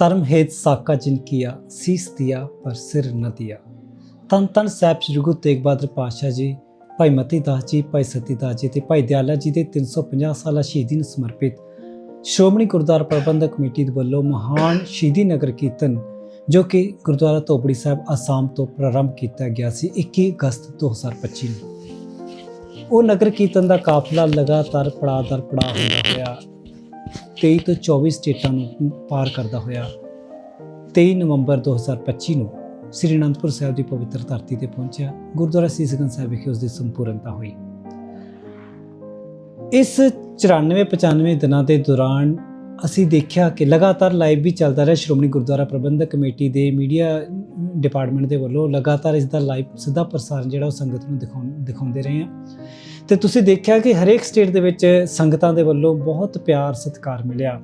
ਧਰਮ ਹੇਤ ਸਾਕਾ ਜਿਨ ਕੀਆ, ਸੀਸ ਦਿਆ, ਪਰ ਸਿਰ ਨ ਦਿਆ। ਤਨ ਤਨ ਸਾਹਿਬ ਸ੍ਰੀ ਗੁਰੂ ਤੇਗ ਬਹਾਦਰ ਪਾਤਸ਼ਾਹ ਜੀ, ਭਾਈ ਮਤੀ ਦਾਸ ਜੀ, ਭਾਈ ਸਤੀ ਦਾਸ ਜੀ ਤੇ ਭਾਈ ਦਿਆਲਾ ਜੀ ਦੇ 350 ਸਾਲਾ ਸ਼ਹੀਦੀ ਨੂੰ ਸਮਰਪਿਤ ਸ਼੍ਰੋਮਣੀ ਗੁਰਦੁਆਰਾ ਪ੍ਰਬੰਧਕ ਕਮੇਟੀ ਦੇ ਵੱਲੋਂ ਮਹਾਨ ਸ਼ਹੀਦੀ ਨਗਰ ਕੀਰਤਨ, ਜੋ ਕਿ ਗੁਰਦੁਆਰਾ ਧੋਬੜੀ ਸਾਹਿਬ ਅਸਾਮ ਤੋਂ ਪ੍ਰਾਰੰਭ ਕੀਤਾ ਗਿਆ ਸੀ 21 ਅਗਸਤ 2025 ਨੂੰ। ਉਹ ਨਗਰ ਕੀਰਤਨ ਦਾ ਕਾਫਲਾ ਲਗਾਤਾਰ ਪੜਾਅ ਦਰ ਪੜਾਅ ਹੁੰਦਾ ਗਿਆ। 23 ਤੋਂ 24 ਸਟੇਟਾਂ ਨੂੰ ਪਾਰ ਕਰਦਾ ਹੋਇਆ 23 ਨਵੰਬਰ 2025 ਨੂੰ ਸ੍ਰੀ ਅਨੰਦਪੁਰ ਸਾਹਿਬ ਦੀ ਪਵਿੱਤਰ ਧਰਤੀ ਤੇ ਪਹੁੰਚਿਆ, ਗੁਰਦੁਆਰਾ ਸੀਸਗੰਜ ਸਾਹਿਬ ਵਿਖੇ ਉਸ ਦੀ ਸੰਪੂਰਨਤਾ ਹੋਈ। ਇਸ 94 95 ਦਿਨਾਂ ਦੇ ਦੌਰਾਨ ਅਸੀਂ ਦੇਖਿਆ ਕਿ ਲਗਾਤਾਰ ਲਾਈਵ ਵੀ ਚੱਲਦਾ ਰਿਹਾ ਸ਼੍ਰੋਮਣੀ ਗੁਰਦੁਆਰਾ ਪ੍ਰਬੰਧਕ ਕਮੇਟੀ ਦੇ ਮੀਡੀਆ ਡਿਪਾਰਟਮੈਂਟ ਦੇ ਵੱਲੋਂ ਲਗਾਤਾਰ ਇਸ ਦਾ ਲਾਈਵ ਸਿੱਧਾ ਪ੍ਰਸਾਰਣ ਜਿਹੜਾ ਉਹ ਸੰਗਤ ਨੂੰ ਦਿਖਾਉਣ ਦਿਖਾਉਂਦੇ ਰਹੇ ਆ ਤੇ ਤੁਸੀਂ ਦੇਖਿਆ ਕਿ ਹਰੇਕ ਸਟੇਟ ਦੇ ਵਿੱਚ ਸੰਗਤਾਂ ਦੇ ਵੱਲੋਂ ਬਹੁਤ ਪਿਆਰ ਸਤਿਕਾਰ ਮਿਲਿਆ।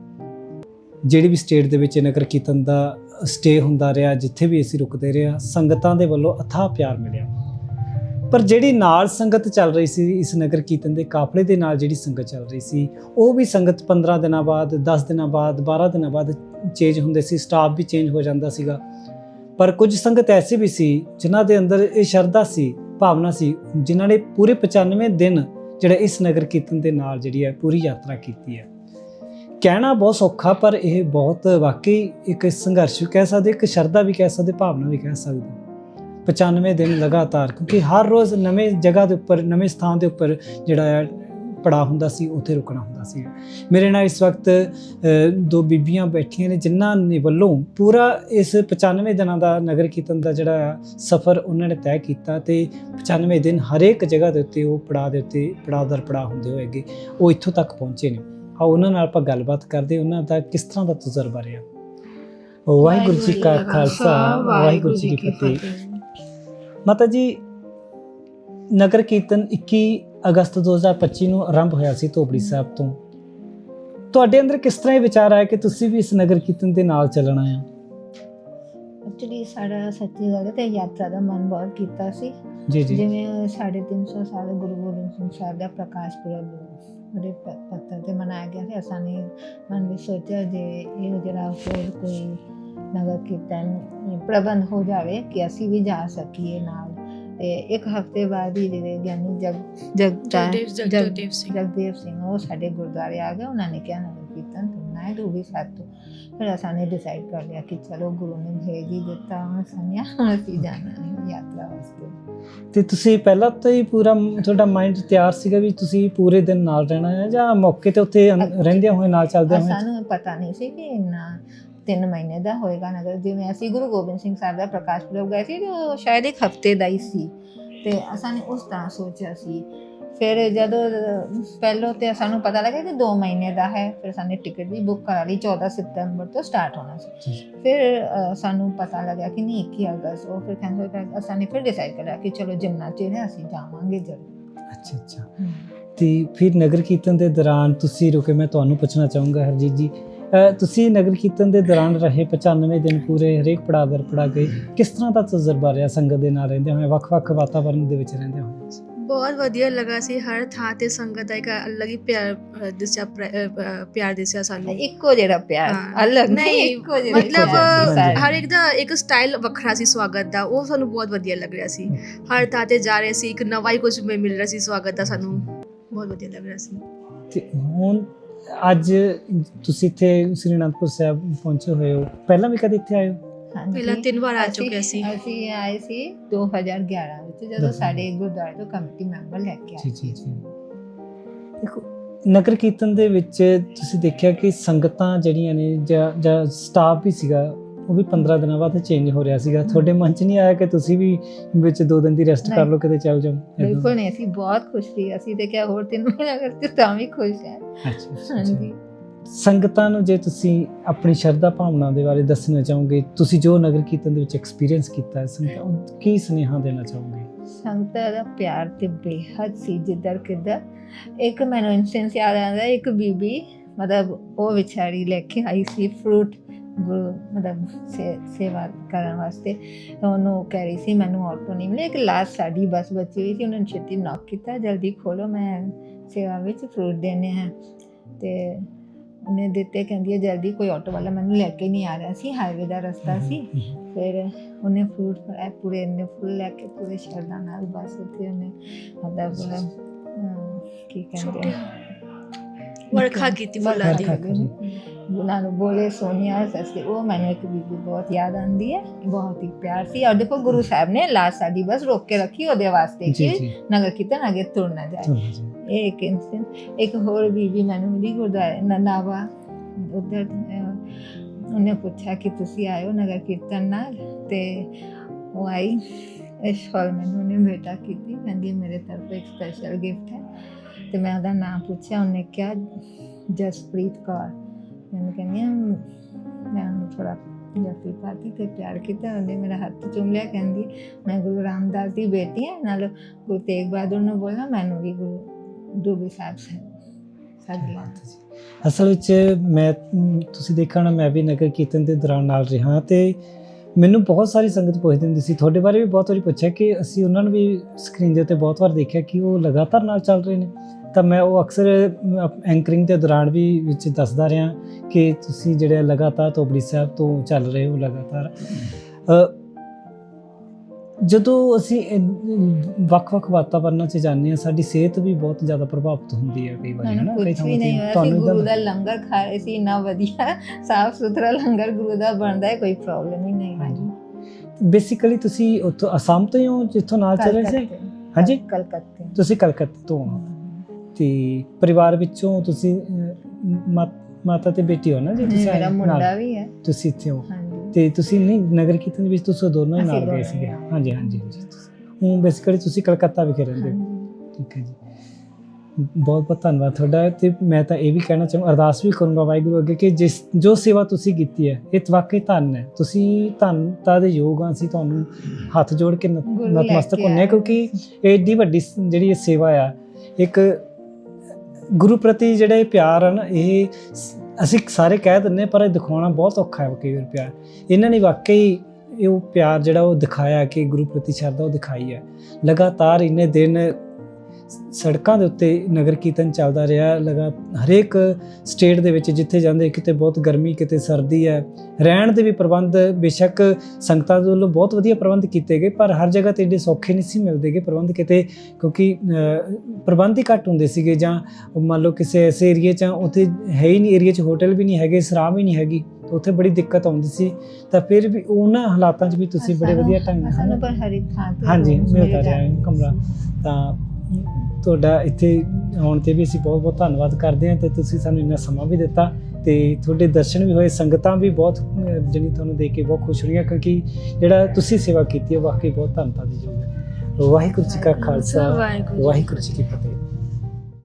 ਜਿਹੜੀ ਵੀ ਸਟੇਟ ਦੇ ਵਿੱਚ ਨਗਰ ਕੀਰਤਨ ਦਾ ਸਟੇ ਹੁੰਦਾ ਰਿਹਾ, ਜਿੱਥੇ ਵੀ ਅਸੀਂ ਰੁਕਦੇ ਰਿਹਾ ਸੰਗਤਾਂ ਦੇ ਵੱਲੋਂ ਅਥਾਹ ਪਿਆਰ ਮਿਲਿਆ। ਪਰ ਜਿਹੜੀ ਨਾਲ ਸੰਗਤ ਚੱਲ ਰਹੀ ਸੀ, ਇਸ ਨਗਰ ਕੀਰਤਨ ਦੇ ਕਾਫਲੇ ਦੇ ਨਾਲ ਜਿਹੜੀ ਸੰਗਤ ਚੱਲ ਰਹੀ ਸੀ, ਉਹ ਵੀ ਸੰਗਤ 15 ਦਿਨਾਂ ਬਾਅਦ 10 ਦਿਨਾਂ ਬਾਅਦ 12 ਦਿਨਾਂ ਬਾਅਦ ਚੇਂਜ ਹੁੰਦੇ ਸੀ ਸਟਾਫ ਵੀ ਚੇਂਜ ਹੋ ਜਾਂਦਾ ਸੀਗਾ। ਪਰ ਕੁਝ ਸੰਗਤ ਐਸੀ ਵੀ ਸੀ, ਜਿਨ੍ਹਾਂ ਦੇ ਅੰਦਰ ਇਹ ਸ਼ਰਧਾ ਸੀ ਭਾਵਨਾ ਸੀ, ਜਿਨ੍ਹਾਂ ਨੇ ਪੂਰੇ 95 ਦਿਨ ਜਿਹੜਾ ਇਸ ਨਗਰ ਕੀਰਤਨ ਦੇ ਨਾਲ ਜਿਹੜੀ ਹੈ ਪੂਰੀ ਯਾਤਰਾ ਕੀਤੀ ਹੈ। ਕਹਿਣਾ ਬਹੁਤ ਸੌਖਾ, ਪਰ ਇਹ ਬਹੁਤ ਵਾਕਈ ਇੱਕ ਸੰਘਰਸ਼ ਵੀ ਕਹਿ ਸਕਦੇ, ਇੱਕ ਸ਼ਰਧਾ ਵੀ ਕਹਿ ਸਕਦੇ, ਭਾਵਨਾ ਵੀ ਕਹਿ ਸਕਦੇ। 95 ਦਿਨ ਲਗਾਤਾਰ, ਕਿਉਂਕਿ ਹਰ ਰੋਜ਼ ਨਵੇਂ ਜਗ੍ਹਾ ਦੇ ਉੱਪਰ, ਨਵੇਂ ਸਥਾਨ ਦੇ ਉੱਪਰ ਜਿਹੜਾ ਹੈ ਪੜਾ ਹੁੰਦਾ ਸੀ ਉੱਥੇ ਰੁਕਣਾ ਹੁੰਦਾ ਸੀ। ਮੇਰੇ ਨਾਲ ਇਸ ਵਕਤ ਦੋ ਬੀਬੀਆਂ ਬੈਠੀਆਂ ਨੇ ਜਿਨ੍ਹਾਂ ਨੇ ਵੱਲੋਂ ਪੂਰਾ ਇਸ 95 ਦਿਨਾਂ ਦਾ ਨਗਰ ਕੀਰਤਨ ਦਾ ਜਿਹੜਾ ਸਫ਼ਰ ਉਹਨਾਂ ਨੇ ਤੈਅ ਕੀਤਾ ਤੇ 95 ਦਿਨ ਹਰੇਕ ਜਗ੍ਹਾ ਦੇ ਉੱਤੇ ਉਹ ਪੜਾ ਦੇ ਉੱਤੇ ਪੜਾਦਰ ਪੜਾ ਹੁੰਦੇ ਹੋਏਗੇ ਉਹ ਇੱਥੋਂ ਤੱਕ ਪਹੁੰਚੇ ਨੇ। ਆਓ ਉਹਨਾਂ ਨਾਲ ਆਪਾਂ ਗੱਲਬਾਤ ਕਰਦੇ ਉਹਨਾਂ ਦਾ ਕਿਸ ਤਰ੍ਹਾਂ ਦਾ ਤਜਰਬਾ ਰਿਹਾ? ਵਾਹਿਗੁਰੂ ਜੀ ਕਾ ਖਾਲਸਾ ਵਾਹਿਗੁਰੂ ਜੀ ਕੀ ਫਤਿਹ। ਮਾਤਾ ਜੀ ਨਗਰ ਕੀਰਤਨ 21 ਅਗਸਤ 2025 ਨੂੰ ਆਰੰਭ ਹੋਇਆ ਸੀ ਧੋਬੜੀ ਸਾਹਿਬ ਤੋਂ। ਤੁਹਾਡੇ ਅੰਦਰ ਕਿਸ ਤਰ੍ਹਾਂ ਇਹ ਵਿਚਾਰ ਆਇਆ ਕਿ ਤੁਸੀਂ ਵੀ ਇਸ ਨਗਰ ਕੀਰਤਨ ਦੇ ਨਾਲ ਚੱਲਣਾ ਆ ਐਕਚੁਅਲੀ ਸਾਡਾ ਸੱਚੀ ਗੱਲ ਤੇ ਯਾਤਰਾ ਦਾ ਮਨ ਬਹੁਤ ਕੀਤਾ ਸੀ। ਜੀ ਜੀ। ਜਿਵੇਂ 350 ਸਾਲ ਗੁਰੂ ਗੋਬਿੰਦ ਸਿੰਘ ਸਾਹਿਬ ਦਾ ਪ੍ਰਕਾਸ਼ ਪੁਰਬ ਉਹਦੇ ਪੱਤਰ ਤੇ ਮਨਾਇਆ ਗਿਆ ਸੀ। ਅਸਾਂ ਨੇ ਮਨ ਵਿੱਚ ਸੋਚਿਆ ਜੇ ਇਹ ਜਿਹੜਾ ਕੋਈ ਨਗਰ ਕੀਰਤਨ ਪ੍ਰਬੰਧ ਹੋ ਜਾਵੇ ਕਿ ਅਸੀਂ ਵੀ ਜਾ ਸਕੀਏ ਨਾਲ। ਤੇ ਇੱਕ ਹਫ਼ਤੇ ਬਾਅਦ ਹੀ ਜਿਹੜੇ ਗਿਆਨੀ ਜਗ ਜਗਤਾ ਜਗਦੇਵ ਜਗ- ਜਗਦੇਵ ਸਿੰਘ। ਜਗਦੇਵ ਸਿੰਘ ਉਹ ਸਾਡੇ ਗੁਰਦੁਆਰੇ ਆ ਗਏ। ਉਹਨਾਂ ਨੇ ਕਿਹਾ ਨਗਰ ਕੀਰਤਨ ਕਰਨਾ ਹੈ ਤੂੰ ਵੀ ਸਾਥ ਤੋਂ। ਫਿਰ ਅਸਾਂ ਨੇ ਡਿਸਾਈਡ ਕਰ ਲਿਆ ਕਿ ਚਲੋ ਗੁਰੂ ਨੇ ਭੇਜ ਹੀ ਦਿੱਤਾ। ਹੁਣ ਸੰਨਿਆ ਅਸੀਂ ਜਾਣਾ ਹੈ ਯਾਤਰਾ ਵਾਸਤੇ। ਤੇ ਤੁਸੀਂ ਪਹਿਲਾਂ ਤੋਂ ਹੀ ਪੂਰਾ ਤੁਹਾਡਾ ਮਾਈਂਡ ਤਿਆਰ ਸੀਗਾ ਵੀ ਤੁਸੀਂ ਪੂਰੇ ਦਿਨ ਨਾਲ ਰਹਿਣਾ ਹੈ ਜਾਂ ਮੌਕੇ ਤੇ ਉੱਥੇ ਰਹਿੰਦਿਆਂ ਹੋਏ ਨਾਲ ਚੱਲਦੇ ਹੋਏ? ਸਾਨੂੰ ਪਤਾ ਨਹੀਂ ਸੀ ਕਿ ਇੰਨਾ ਤਿੰਨ ਮਹੀਨੇ ਦਾ ਹੋਏਗਾ ਨਗਰ ਜਿਵੇਂ ਅਸੀਂ ਗੁਰੂ ਗੋਬਿੰਦ ਸਿੰਘ ਸਾਹਿਬ ਦਾ ਪ੍ਰਕਾਸ਼ ਪੁਰਬ ਗਏ ਸੀ ਉਹ ਸ਼ਾਇਦ ਇੱਕ ਹਫ਼ਤੇ ਦਾ ਹੀ ਸੀ ਤੇ ਅਸਾਂ ਨੇ ਉਸ ਤਰ੍ਹਾਂ ਸੋਚਿਆ ਸੀ। ਫਿਰ ਜਦੋਂ ਪਹਿਲੋਂ ਤੇ ਸਾਨੂੰ ਪਤਾ ਲੱਗਾ ਕਿ 2 ਮਹੀਨੇ ਦਾ ਹੈ ਫਿਰ ਸਾਨੇ ਟਿਕਟ ਵੀ ਬੁੱਕ ਕਰਾ ਲਈ 14 ਸਤੰਬਰ ਤੋਂ ਸਟਾਰਟ ਹੋਣਾ ਸੀ। ਫਿਰ ਸਾਨੂੰ ਪਤਾ ਲੱਗਾ ਕਿ ਨਹੀਂ 21 ਅਗਸਤ ਉਹ ਫਿਰ ਕੈਂਸਲ ਕਰ ਅਸਾਂ ਨੇ ਫਿਰ ਡਿਸਾਈਡ ਕਰਿਆ ਕਿ ਚਲੋ ਜਿੰਨਾ ਚਿਰ ਅਸੀਂ ਜਾਵਾਂਗੇ ਜ਼ਰੂਰ। ਅੱਛਾ ਅੱਛਾ। ਤੇ ਫਿਰ ਨਗਰ ਕੀਰਤਨ ਦੇ ਦੌਰਾਨ ਤੁਸੀਂ ਰੁਕੇ ਮੈਂ ਤੁਹਾਨੂੰ ਪੁੱਛਣਾ ਚਾਹੂੰਗਾ ਹਰਜੀਤ ਜੀ ਤੁਸੀਂ ਨਗਰ ਕੀਰਤਨ ਦੇ ਦੌਰਾਨ ਰਹੇ 95 ਦਿਨ ਪੂਰੇ ਹਰੇਕ ਪੜਾਦਰ ਪੜਾ ਗਏ। ਕਿਸ ਤਰ੍ਹਾਂ ਦਾ ਤਜਰਬਾ ਰਿਹਾ ਸੰਗਤ ਦੇ ਨਾਲ ਰਹਿੰਦੇ ਹੋਏ? ਵੱਖ-ਵੱਖ ਵਾਤਾਵਰਣ ਦੇ ਵਿੱਚ ਰਹਿੰਦੇ ਹੋਏ ਬਹੁਤ ਵਧੀਆ ਲੱਗਾ ਸੀ। ਹਰ ਥਾਂ ਤੇ ਸੰਗਤ ਦਾ ਇੱਕ ਅਲੱਗ ਹੀ ਪਿਆਰ ਦਿਸਿਆ ਪਿਆਰ ਦਿਸਿਆ ਸਾਨੂੰ। ਇੱਕੋ ਜਿਹੜਾ ਪਿਆਰ। ਅਲੱਗ ਨਹੀਂ ਇੱਕੋ ਜਿਹੜਾ ਮਤਲਬ। ਹਰ ਇੱਕ ਦਾ ਇੱਕ ਸਟਾਈਲ ਵੱਖਰਾ ਸੀ ਸਵਾਗਤ ਦਾ। ਉਹ ਸਾਨੂੰ ਬਹੁਤ ਵਧੀਆ ਲੱਗ ਰਿਹਾ ਸੀ। ਹਰ ਥਾਂ ਤੇ ਜਾ ਰਹੇ ਸੀ। ਇੱਕ ਨਵਾਂ ਹੀ ਕੁਝ ਮਿਲ ਰਿਹਾ ਸੀ ਸਵਾਗਤ ਦਾ ਸਾਨੂੰ। ਬਹੁਤ ਵਧੀਆ ਲੱਗ ਰਿਹਾ ਸੀ। ਤੇ ਹੁਣ ਅੱਜ ਤੁਸੀਂ ਇੱਥੇ ਸ੍ਰੀ ਅਨੰਦਪੁਰ ਸਾਹਿਬ ਪਹੁੰਚੇ ਹੋਏ ਹੋ। ਪਹਿਲਾਂ ਵੀ ਕਦੇ ਇੱਥੇ ਆਏ ਹੋ? ਹਾਂਜੀ। ਪਹਿਲਾਂ ਤਿੰਨ ਵਾਰ ਆ ਚੁੱਕੇ ਸੀ। ਅਸੀਂ ਆਏ ਸੀ 2011 ਵਿੱਚ ਜਦੋਂ। ਸਾਡੇ ਗੁਰਦੁਆਰੇ ਤੋਂ ਕਮੇਟੀ ਮੈਂਬਰ ਲੈ ਕੇ ਜੀ ਆਏ ਜੀ ਜੀ ਦੇਖੋ ਨਗਰ ਕੀਰਤਨ ਦੇ ਵਿੱਚ ਤੁਸੀਂ ਦੇਖਿਆ ਕਿ ਸੰਗਤਾਂ ਜਿਹੜੀਆਂ ਨੇ ਜਾਂ ਜਾਂ ਸਟਾਫ ਵੀ ਸੀਗਾ ਉਹ ਵੀ 15 ਦਿਨਾਂ ਬਾਅਦ ਚੇਂਜ ਹੋ ਰਿਹਾ ਸੀਗਾ। ਤੁਹਾਡੇ ਮਨ 'ਚ ਨਹੀਂ ਆਇਆ ਕਿ ਤੁਸੀਂ ਵੀ ਵਿੱਚ ਦੋ ਦਿਨ ਦੀ ਰੈਸਟ ਕਰ। ਲਓ ਕਿਤੇ ਚੱਲ ਜਾਓ? ਬਿਲਕੁਲ ਨਹੀਂ ਅਸੀਂ ਬਹੁਤ ਖੁਸ਼ ਸੀ। ਅਸੀਂ ਤੇ ਕਿਹਾ ਹੋਰ ਤਿੰਨ ਮਹੀਨੇ ਅਗਰ ਤੇ ਵੀ ਖੁਸ਼ ਹੈ। ਹਾਂਜੀ। ਸੰਗਤਾਂ ਨੂੰ ਜੇ ਤੁਸੀਂ ਆਪਣੀ ਸ਼ਰਧਾ ਭਾਵਨਾ ਦੇ ਬਾਰੇ ਦੱਸਣਾ ਚਾਹੋਗੇ ਤੁਸੀਂ ਜੋ ਨਗਰ ਕੀਰਤਨ ਦੇ ਵਿੱਚ ਐਕਸਪੀਰੀਅੰਸ ਕੀਤਾ ਹੈ ਸੰਗਤਾਂ ਨੂੰ ਕੀ ਸੁਨੇਹਾ ਦੇਣਾ ਚਾਹੋਗੇ? ਸੰਗਤਾਂ ਦਾ ਪਿਆਰ ਤੇ ਬੇਹੱਦ ਸੀ ਜਿੱਧਰ ਕਿੱਧਰ। ਇੱਕ ਮੈਨੂੰ ਇਨਸਟੈਂਸ ਯਾਦ ਆਉਂਦਾ ਇੱਕ ਬੀਬੀ ਮਤਲਬ ਉਹ ਵਿਚਾਰੀ ਲੈ ਕੇ ਆਈ ਸੀ ਫਰੂਟ ਗੁਰੂ ਮਤਲਬ ਸੇ- ਸੇਵਾ ਕਰਨ ਵਾਸਤੇ ਤਾਂ ਉਹਨੂੰ ਕਹਿ ਰਹੀ ਸੀ ਮੈਨੂੰ ਆਟੋ ਨਹੀਂ ਮਿਲਿਆ ਇੱਕ ਲਾਸਟ ਸਾਡੀ ਬੱਸ ਬਚੀ ਹੋਈ ਸੀ ਉਹਨਾਂ ਨੇ ਛੇਤੀ ਨੌਕ ਕੀਤਾ ਜਲਦੀ ਖੋਲੋ ਮੈਂ ਸੇਵਾ ਵਿੱਚ ਫਰੂਟ ਦੇਣੇ ਹੈ। ਤੇ ਉਹਨੇ ਦਿੱਤੇ ਕਹਿੰਦੀ ਹੈ ਜਲਦੀ ਕੋਈ ਆਟੋ ਵਾਲਾ ਮੈਨੂੰ ਲੈ ਕੇ ਨਹੀਂ ਆ ਰਿਹਾ ਸੀ ਹਾਈਵੇ ਦਾ ਰਸਤਾ ਸੀ। ਫਿਰ ਉਹਨੇ ਫਰੂਟ ਪੂਰੇ ਇੰਨੇ ਫੁੱਲ ਲੈ ਕੇ ਪੂਰੇ ਸ਼ਰਧਾ ਨਾਲ ਬਸ ਉੱਥੇ ਉਹਨੇ ਮਤਲਬ ਕੀ ਕਹਿੰਦੇ ਵਰਖਾ ਕੀਤੀ ਫੁੱਲਾਂ ਦੀ। ਵਰਖਾ ਕੀਤੀ। ਉਹਨਾਂ ਨੂੰ ਬੋਲੇ ਸੋਨੀਆ ਸਸਤੇ ਉਹ ਮੈਨੂੰ ਇੱਕ ਬੀਬੀ ਬਹੁਤ ਯਾਦ ਆਉਂਦੀ ਹੈ ਬਹੁਤ ਹੀ ਪਿਆਰ ਸੀ ਔਰ ਦੇਖੋ ਗੁਰੂ ਸਾਹਿਬ ਨੇ ਲਾਸ਼ ਸਾਡੀ ਬਸ ਰੋਕ ਕੇ ਰੱਖੀ ਉਹਦੇ ਵਾਸਤੇ ਜੀ ਕਿ ਜੀ ਨਗਰ ਕੀਰਤਨ ਅੱਗੇ ਤੁਰ ਨਾ ਜਾਏ ਧੰਨਵਾਦ ਜੀ। ਇਹ ਇੱਕ ਇਨਸਟੈਂਟ ਇੱਕ ਹੋਰ ਬੀਬੀ ਮੈਨੂੰ ਮਿਲੀ ਗੁਰਦੁਆਰੇ ਨਨਾਵਾ ਉਧਰ ਉਹਨੇ ਪੁੱਛਿਆ ਕਿ ਤੁਸੀਂ ਆਏ ਹੋ ਨਗਰ ਕੀਰਤਨ ਨਾਲ ਤੇ ਉਹ ਆਈ ਇਸ ਹਾਲ ਮੈਨੂੰ ਉਹਨੇ ਭੇਟਾ ਕੀਤੀ ਕਹਿੰਦੀ ਮੇਰੇ ਤਰਫ ਇੱਕ ਸਪੈਸ਼ਲ ਗਿਫਟ ਹੈ ਤੇ ਮੈਂ ਉਹਦਾ ਨਾਮ ਪੁੱਛਿਆ ਉਹਨੇ ਕਿਹਾ ਜਸਪ੍ਰੀਤ ਕੌਰ ਮੈਨੂੰ ਕਹਿੰਦੀ ਆ, ਮੈਂ ਉਹਨੂੰ ਥੋੜਾ ਜੱਫੀ ਪਾਤੀ ਤੇ ਪਿਆਰ ਕੀਤਾ ਉਹਨੇ ਮੇਰਾ ਹੱਥ ਚੁੰਮ ਲਿਆ ਕਹਿੰਦੀ ਮੈਂ ਗੁਰੂ ਰਾਮਦਾਸ ਦੀ ਬੇਟੀ ਹਾਂ ਨਾਲ ਗੁਰੂ ਤੇਗ ਬਹਾਦਰ ਨੂੰ ਬੋਲਣਾ ਮੈਨੂੰ ਵੀ ਗੁਰੂ ਡੂਬੀ ਸਾਹਿਬ ਸੇ ਸਾਡੀ ਅਸਲ ਵਿੱਚ ਮੈਂ ਤੁਸੀਂ ਦੇਖਿਆ ਹੋਣਾ ਮੈਂ ਵੀ ਨਗਰ ਕੀਰਤਨ ਦੇ ਦੌਰਾਨ ਨਾਲ ਰਿਹਾ ਤੇ ਮੈਨੂੰ ਬਹੁਤ ਸਾਰੀ ਸੰਗਤ ਪੁੱਛਦੀ ਹੁੰਦੀ ਸੀ। ਤੁਹਾਡੇ ਬਾਰੇ ਵੀ ਬਹੁਤ ਵਾਰੀ ਪੁੱਛਿਆ ਕਿ ਅਸੀਂ ਉਹਨਾਂ ਨੂੰ ਵੀ ਸਕਰੀਨ ਦੇ ਉੱਤੇ ਬਹੁਤ ਵਾਰ ਦੇਖਿਆ ਕਿ ਉਹ ਲਗਾਤਾਰ ਨਾਲ ਚੱਲ ਰਹੇ ਨੇ। ਤਾਂ ਮੈਂ ਉਹ ਅਕਸਰ ਐਂਕਰਿੰਗ ਦੇ ਦੌਰਾਨ ਵੀ ਵਿੱਚ ਦੱਸਦਾ ਰਿਹਾ ਕਿ ਤੁਸੀਂ ਜਿਹੜੇ ਲਗਾਤਾਰ ਤੋਬੜੀ ਸਾਹਿਬ ਤੋਂ ਚੱਲ ਰਹੇ ਹੋ ਲਗਾਤਾਰ। ਜਦੋਂ ਅਸੀਂ ਵੱਖ-ਵੱਖ ਵਾਤਾਵਰਨਾਂ 'ਚ ਜਾਂਦੇ ਹਾਂ ਸਾਡੀ ਸਿਹਤ ਵੀ ਬਹੁਤ ਜ਼ਿਆਦਾ ਪ੍ਰਭਾਵਿਤ ਹੁੰਦੀ ਹੈ ਕਈ ਵਾਰੀ ਹਨਾ? ਕਈ ਕੁਝ ਵੀ ਨਹੀਂ ਹੋਇਆ ਸੀ ਤੁਹਾਨੂੰ ਗੁਰੂ ਦਾ ਲੰਗਰ ਖਾ ਰਹੇ ਸੀ ਇੰਨਾ ਵਧੀਆ ਸਾਫ਼ ਸੁਥਰਾ ਲੰਗਰ ਗੁਰੂ ਦਾ ਬਣਦਾ ਹੈ ਕੋਈ ਪ੍ਰੋਬਲਮ ਹੀ ਨਹੀਂ ਹਾਂਜੀ। ਬੇਸਿਕਲੀ ਤੁਸੀਂ ਉੱਥੋਂ ਅਸਾਮ ਤੋਂ ਹੀ ਹੋ ਜਿੱਥੋਂ ਨਾਲ ਚੱਲ ਰਹੇ ਸੀ। ਹਾਂਜੀ। ਕਲਕੱਤੇ। ਤੁਸੀਂ ਕਲਕੱਤਾ ਤੋਂ ਹੋ। ਤੇ ਪਰਿਵਾਰ ਵਿੱਚੋਂ ਤੁਸੀਂ ਮਾਤਾ ਤੇ ਬੇਟੀ ਹੋ ਨਾ ਜੀ ਤੁਸੀਂ ਮੇਰਾ ਮੁੰਡਾ ਵੀ ਹੈ। ਤੁਸੀਂ ਇੱਥੇ ਹੋ। ਤੇ ਤੁਸੀਂ ਨਹੀਂ ਨਗਰ ਕੀਰਤਨ ਦੇ ਵਿੱਚ ਤੁਸੀਂ ਦੋਨੋਂ ਹੀ ਨਾਲ ਗਏ ਸੀਗੇ? ਹੀ। ਹਾਂਜੀ ਹਾਂਜੀ ਹੁਣ ਬੇਸਿਕਲੀ ਤੁਸੀਂ ਕਲਕੱਤਾ ਵਿਖੇ ਰਹਿੰਦੇ ਹੋ। ਠੀਕ ਹੈ ਜੀ। ਬਹੁਤ ਬਹੁਤ ਧੰਨਵਾਦ ਤੁਹਾਡਾ। ਤੇ ਮੈਂ ਤਾਂ ਇਹ ਵੀ ਕਹਿਣਾ ਚਾਹੁੰ ਅਰਦਾਸ ਵੀ ਕਰੂੰਗਾ ਵਾਹਿਗੁਰੂ ਅੱਗੇ ਕਿ ਜਿਸ ਜੋ ਸੇਵਾ ਤੁਸੀਂ ਕੀਤੀ ਹੈ ਇਹ ਵਾਕਈ ਧੰਨ ਹੈ। ਤੁਸੀਂ ਧੰਨਤਾ ਦੇ ਯੋਗ ਆ ਅਸੀਂ ਤੁਹਾਨੂੰ ਹੱਥ ਜੋੜ ਕੇ ਨਤਮਸਤਕ ਹੁੰਨੇ। ਕਿਉਂਕਿ ਇਹ ਏਡੀ ਵੱਡੀ ਸ- ਜਿਹੜੀ ਇਹ ਸੇਵਾ ਆ ਇੱਕ ਗੁਰੂ ਪ੍ਰਤੀ ਜਿਹੜੇ ਪਿਆਰ ਆ ਨਾ ਇਹ ਅਸੀਂ ਸਾਰੇ ਕਹਿ ਦਿੰਨੇ ਪਰ ਇਹ ਦਿਖਾਉਣਾ ਬਹੁਤ ਔਖਾ ਹੈ ਕਈ ਵਾਰ ਪਿਆਰ। ਇਹਨਾਂ ਨੇ ਵਾਕਈ ਇਹ ਉਹ ਪਿਆਰ ਜਿਹੜਾ ਉਹ ਦਿਖਾਇਆ ਕਿ ਗੁਰੂ ਪ੍ਰਤੀ ਸ਼ਰਧਾ ਉਹ ਦਿਖਾਈ ਹੈ। ਲਗਾਤਾਰ ਇੰਨੇ ਦਿਨ ਸੜਕਾਂ ਦੇ ਉੱਤੇ ਨਗਰ ਕੀਰਤਨ ਚੱਲਦਾ ਰਿਹਾ ਲਗਾ ਹਰੇਕ ਸਟੇਟ ਦੇ ਵਿੱਚ ਜਿੱਥੇ ਜਾਂਦੇ ਕਿਤੇ ਬਹੁਤ ਗਰਮੀ ਕਿਤੇ ਸਰਦੀ ਹੈ। ਰਹਿਣ ਦੇ ਵੀ ਪ੍ਰਬੰਧ ਬੇਸ਼ੱਕ ਸੰਗਤਾਂ ਦੇ ਵੱਲੋਂ ਬਹੁਤ ਵਧੀਆ ਪ੍ਰਬੰਧ ਕੀਤੇ ਗਏ ਪਰ ਹਰ ਜਗ੍ਹਾ ਤੇ ਏਡੇ ਸੌਖੇ ਨਹੀਂ ਸੀ ਮਿਲਦੇਗੇ ਪ੍ਰਬੰਧ ਕਿਤੇ ਕਿਉਂਕਿ ਪ੍ਰਬੰਧ ਹੀ ਘੱਟ ਹੁੰਦੇ ਸੀਗੇ ਜਾਂ ਮੰਨ ਲਓ ਕਿਸੇ ਐਸੇ ਏਰੀਏ 'ਚ ਉੱਥੇ ਹੈ ਹੀ ਨਹੀਂ ਏਰੀਏ 'ਚ ਹੋਟਲ ਵੀ ਨਹੀਂ ਹੈਗੇ ਸਰਾਮ ਹੀ ਨਹੀਂ ਹੈਗੀ ਉੱਥੇ ਬੜੀ ਦਿੱਕਤ ਆਉਂਦੀ ਸੀ। ਤਾਂ ਫਿਰ ਵੀ ਉਹਨਾਂ ਹਾਲਾਤਾਂ 'ਚ ਵੀ ਤੁਸੀਂ ਬੜੇ ਵਧੀਆ ਢੰਗ ਨਾਲ ਸਾਨੂੰ ਪਰ ਹਰ ਇੱਕ ਥਾਂ ਤੇ ਹਾਂਜੀ ਮਿਲਦਾ ਮਿਲ ਰਿਹਾ ਕਮਰਾ। ਤਾਂ ਤੁਹਾਡਾ ਇੱਥੇ ਆਉਣ ਤੇ ਵੀ ਅਸੀਂ ਬਹੁਤ ਬਹੁਤ ਧੰਨਵਾਦ ਕਰਦੇ ਹਾਂ ਤੇ ਤੁਸੀਂ ਸਾਨੂੰ ਇੰਨਾ ਸਮਾਂ ਵੀ ਦਿੱਤਾ ਤੇ ਤੁਹਾਡੇ ਦਰਸ਼ਨ ਵੀ ਹੋਏ ਸੰਗਤਾਂ ਵੀ ਬਹੁਤ ਜਿਹੜੀ ਤੁਹਾਨੂੰ ਦੇਖ ਕੇ ਬਹੁਤ ਖੁਸ਼ ਹੋਈਆਂ ਕਿਉਂਕਿ ਜਿਹੜਾ ਤੁਸੀਂ ਸੇਵਾ ਕੀਤੀ ਹੈ ਵਾਕਈ ਬਹੁਤ ਧੰਨਵਾਦ ਦੀ ਯੋਗ ਹੈ। ਵਾਹਿਗੁਰੂ ਜੀ ਕਾ ਖਾਲਸਾ ਵਾਹਿਗੁਰੂ ਜੀ ਕੀ ਫਤਿਹ।